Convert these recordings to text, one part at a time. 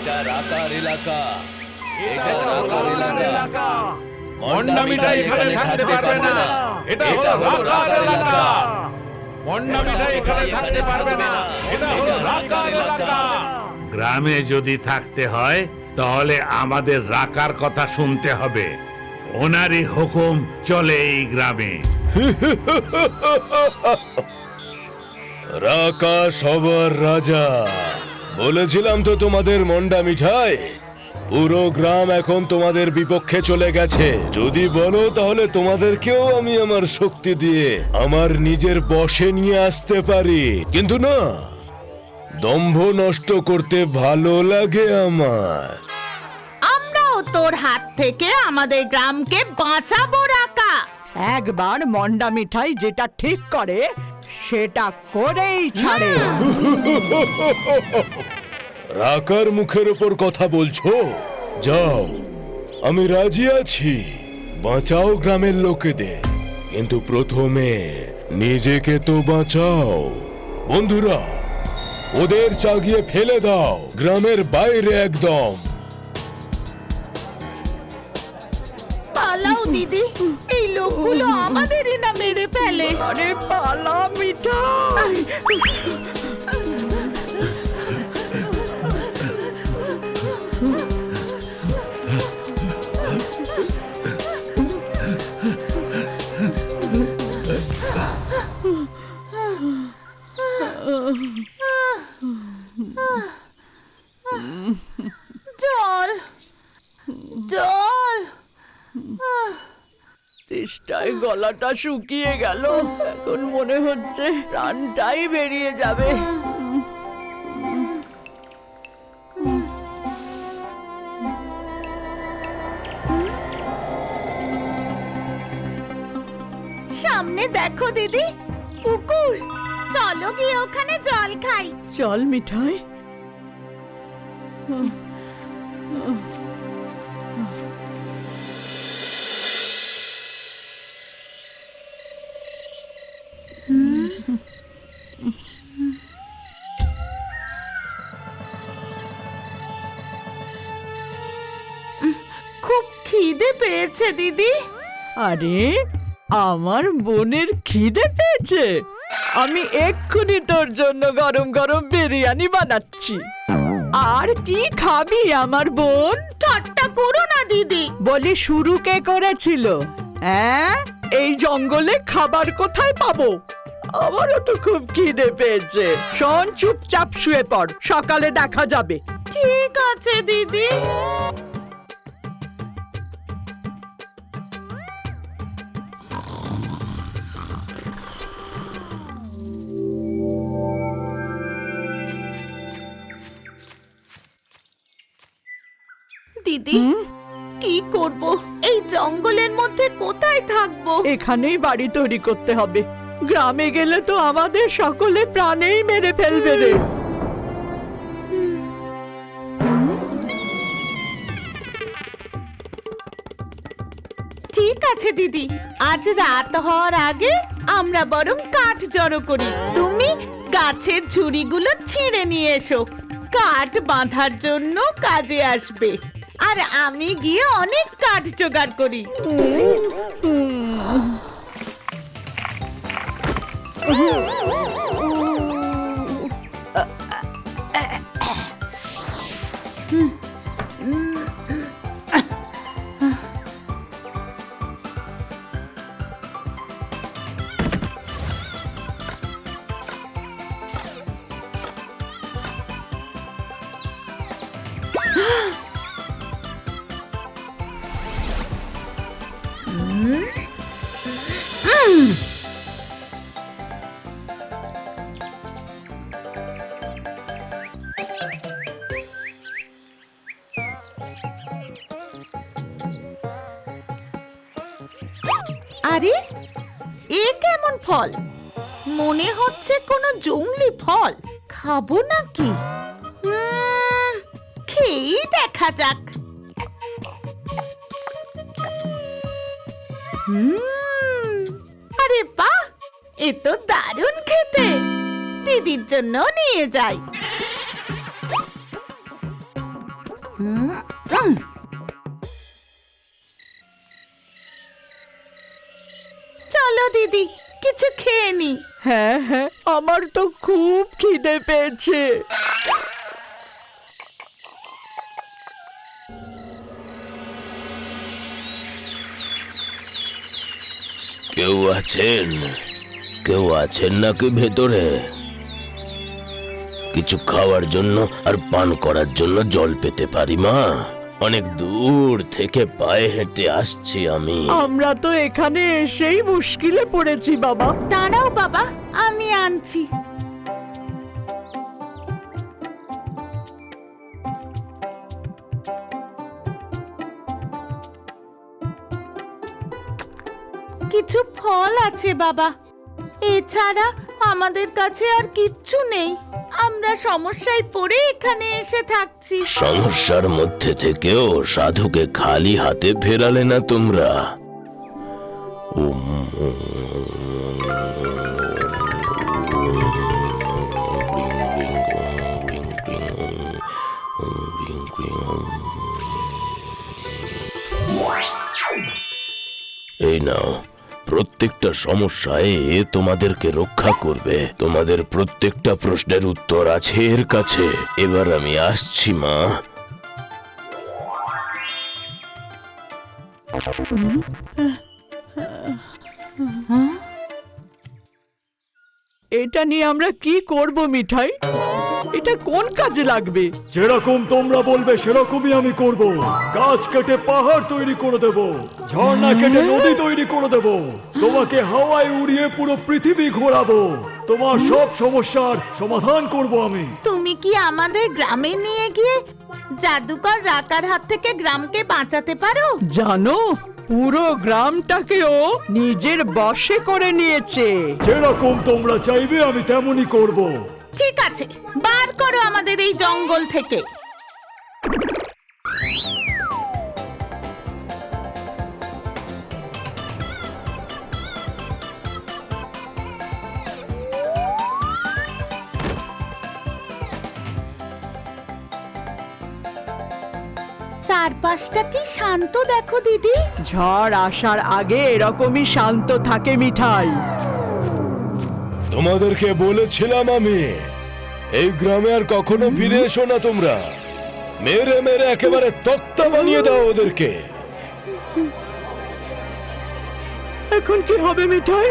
এটা রাকার এলাকা। এটা রাকার এলাকা। মন্ডা মিঠাই এখানে থাকতে পারবে না। এটা হলো রাকার এলাকা। মন্ডা মিঠাই এখানে থাকতে পারবে না। এটা হলো রাকার এলাকা। গ্রামে যদি থাকতে হয় তাহলে আমাদের রাকার কথা শুনতে হবে। ওনারই হুকুম চলে এই গ্রামে। রাকা সবার রাজা। বলেছিলাম তো তোমাদের মন্ডা মিঠাই। পুরো গ্রাম এখন তোমাদের বিপক্ষে চলে গেছে। যদি বলো তাহলে তোমাদেরকেও আমি আমার শক্তি দিয়ে আমার নিজের বশে নিয়ে আসতে পারি। কিন্তু না দম্ভ নষ্ট করতে ভালো লাগে আমার। আমরাও তোর হাত থেকে আমাদের গ্রামকে বাঁচাবো রাকা। একবার মন্ডা মিঠাই যেটা ঠিক করে সেটা করেই ছাড়ে। রাকার মুখের ওপর কথা বলছো? যাও আমি রাজি আছি। বাঁচাও গ্রামের লোকেদের। কিন্তু প্রথমে নিজেকে তো বাঁচাও। বন্ধুরা ওদের চাগিয়ে ফেলে দাও গ্রামের বাইরে একদম। পালাও দিদি। এই লোকগুলো আমাদেরই না মেরে ফেলে। আরে জল। তেষ্টায় গলাটা শুকিয়ে গেল। এখন মনে হচ্ছে প্রাণটাই বেরিয়ে যাবে। সামনে দেখো দিদি পুকুর। চলো গিয়ে ওখানে জল খাই। চল মিঠাই। খুব খিদে পেয়েছে দিদি। আরে আমার বোনের খিদে পেয়েছে। আমি এক্ষুনি তোর জন্য গরম গরম বিরিয়ানি বানাচ্ছি। আর কি খাবি আমার বোন? ঠাট্টা করো না দিদি। বলি শুরু কে করেছিল? হ্যাঁ এই জঙ্গলে খাবার কোথায় পাবো? আমারও তো খুব খিদে পেয়েছে। শোন চুপচাপ শুয়ে পড়। সকালে দেখা যাবে। ঠিক আছে দিদি। দিদি কি করব? এই জঙ্গলের মধ্যে কোথায় থাকব? এখানেই বাড়ি তৈরি করতে হবে। গ্রামে গেলে তো আমাদের সকলে প্রাণেই মেরে ফেলবে রে। ঠিক আছে দিদি আজ রাত হওয়ার আগে আমরা বরং কাঠ জড়ো করি। তুমি গাছের ঝুড়িগুলো ছিঁড়ে নিয়ে এসো। কাঠ বাঁধার জন্য কাজে আসবে। আর আমি গিয়ে অনেক কাঠ জোগাড় করি। আরে ফল। মনে হচ্ছে কোনো জংলি ফল। খাব নাকি? খেয়েই দেখা যাক। আরে বাহ! এ তো দারুণ খেতে। দিদির জন্য নিয়ে যাই। চলো দিদি কিছু খেয়ে নি। হ্যাঁ হ্যাঁ আমার তো খুব খিদে পেয়েছে। কেউ আছেন? কেউ আছেন নাকি ভেতরে? কিছু খাওয়ার জন্য আর পান করার জন্য জল পেতে পারি মা? অনেক দূর থেকে পায়ে হেঁটে আসছি আমি। আমরা তো এখানে এসেই মুশকিলে পড়েছি বাবা। দাঁড়াও বাবা আমি আনছি। কিছু ফল আছে বাবা। এছাড়া আমাদের কাছে আর কিচ্ছু নেই। আমরা সমস্যায় পড়ে এখানে এসে থাকছি। সমস্যার মধ্যে থেকেও সাধুকে খালি হাতে ফেরালে না তোমরা? এই নাও। প্রত্যেকটা সমস্যায় এ তোমাদেরকে রক্ষা করবে। তোমাদের প্রত্যেকটা প্রশ্নের উত্তর আছে এর কাছে। এবার আমি আসছি, মা। এটা নিয়ে আমরা কি করব, মিঠাই? এটা কোন কাজে লাগবে? যেরকম তোমরা বলবে সেরকমই আমি করব। গাছ কেটে পাহাড় তৈরি করে দেব। ঝর্ণা কেটে নদী তৈরি করে দেব। তোমাকে হাওয়ায় উড়িয়ে পুরো পৃথিবী ঘোরাবো। তোমার সব সমস্যার সমাধান করব আমি। তুমি কি আমাদের গ্রামে নিয়ে গিয়ে জাদুকর রাকার হাত থেকে গ্রামকে বাঁচাতে পারো? জানো পুরো গ্রামটাকেও নিজের বশে করে নিয়েছে। যেরকম তোমরা চাইবে আমি তেমনই করব। ঠিক আছে বার করো আমাদের এই জঙ্গল থেকে। চারপাশটা কি শান্ত দেখো দিদি? ঝড় আসার আগে এরকমই শান্ত থাকে মিঠাই। তোমাদেরকে বলেছিলাম আমি এই গ্রামে আর কখনো ফিরে এসো না তোমরা। মেরে মেরে একেবারে তক্তা বানিয়ে দাও ওদেরকে। এখন কি হবে মিঠাই?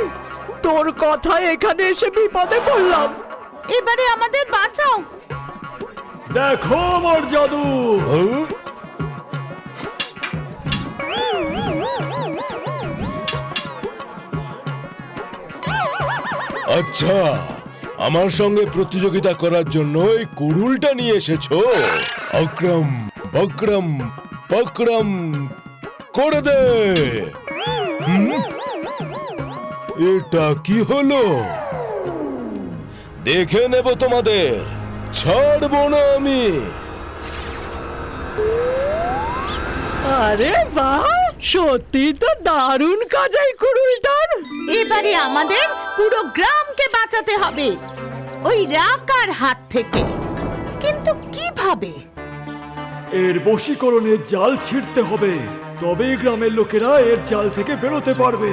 তোর কথায় এখানে এসে বিপদে পড়লাম। এবারে আমাদের বাঁচাও। দেখো আমার জাদু? আচ্ছা। আমার সঙ্গে প্রতিযোগিতা করার জন্য এই কুড়ুলটা নিয়ে এসেছ। অক্রম বক্রম বক্রম করে দে। এটা কি হলো? দেখে নেব তোমাদের। ছাড়বো না আমি। আরে বাহ সত্যি তো দারুণ কাজাই কুড়ুলটার। এবারে আমাদের পুরো গ্রামকে বাঁচাতে হবে। ওই রাকার হাত থেকে। কিন্তু কীভাবে? এর বশীকরণের জাল ছিঁড়তে হবে। তবেই গ্রামের লোকেরা এর জাল থেকে বেরোতে পারবে।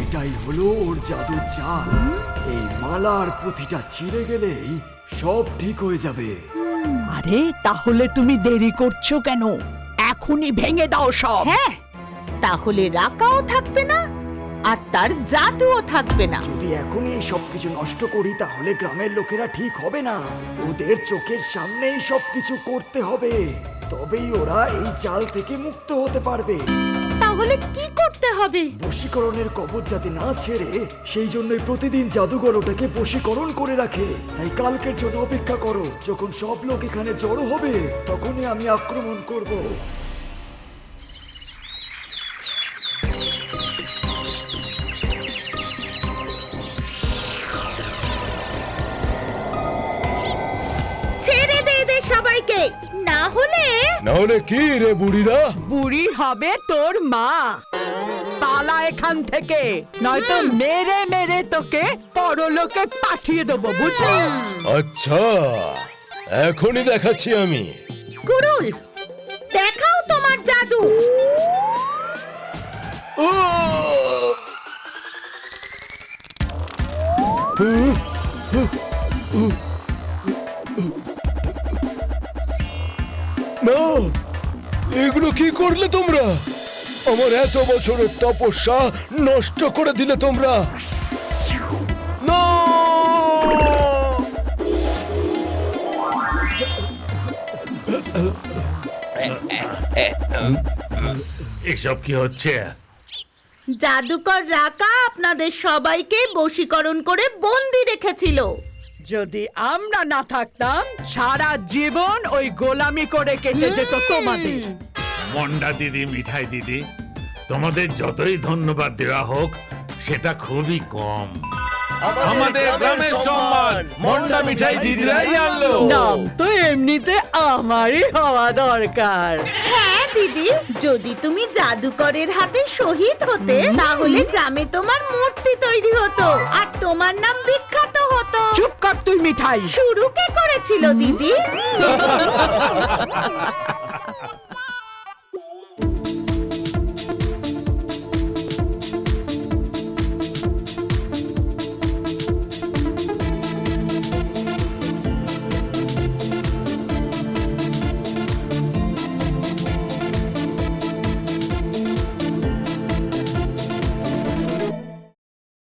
এটাই হলো ওর জাদুর জাল। এই মালার প্রতিটা ছিঁড়ে গেলেই সব ঠিক হয়ে যাবে। আরে তাহলে তুমি দেরি করছ কেন? এখনই ভেঙে দাও সব। হ্যাঁ তাহলে রাকাও থাকবে না আর তার জাদুও থাকবে না। যদি এখনই এই সবকিছু নষ্ট করি তাহলে গ্রামের লোকেরা ঠিক হবে না। ওদের চোখের সামনেই সবকিছু করতে হবে তবেই ওরা এই জাল থেকে মুক্ত হতে পারবে। তাহলে কি করতে হবে? বশীকরণের কবচ যাতে না ছেড়ে, সেই জন্যই প্রতিদিন জাদুঘর ওটাকে বশীকরণ করে রাখে। তাই কালকের জন্য অপেক্ষা করো, যখন সব লোক এখানে জড়ো হবে, তখনই আমি আক্রমণ করব। নাহলে কি রে বুড়িরা? বুড়ি হবে তোর মা। পালা এখান থেকে নয়তো মেরে মেরে তোকে পরলোকে পাঠিয়ে দেবো বুঝলি? আচ্ছা এখনই দেখাচ্ছি আমি। কুরুল দেখাও তোমার জাদু। না এগুলো কি করলে তোমরা? আমার এত বছরের তপস্যা নষ্ট করে দিলে তোমরা। না! এসব কি হচ্ছে? জাদুকর রাকা আপনাদের সবাইকে বশীকরণ করে বন্দি রেখেছিল। যদি আমরা না থাকতাম সারা জীবন ওই গোলামি করে কেটে যেত তোমাদের। মন্ডা দিদি মিঠাই দিদি তোমাদের যতই ধন্যবাদ দেওয়া হোক সেটা খুবই কম। আমাদের গ্রামের সম্মান। মন্ডা মিঠাই দিদিরাই আনলো। নাম তো এমনিতে আমারই হওয়া দরকার। হ্যাঁ দিদি যদি তুমি জাদুকরের হাতে শহীদ হতে তাহলে গ্রামে তোমার মূর্তি তৈরি হতো। আর তোমার নাম বিখ্যাত চুপ কর তুই মিঠাই। শুরু কে করেছিল দিদি?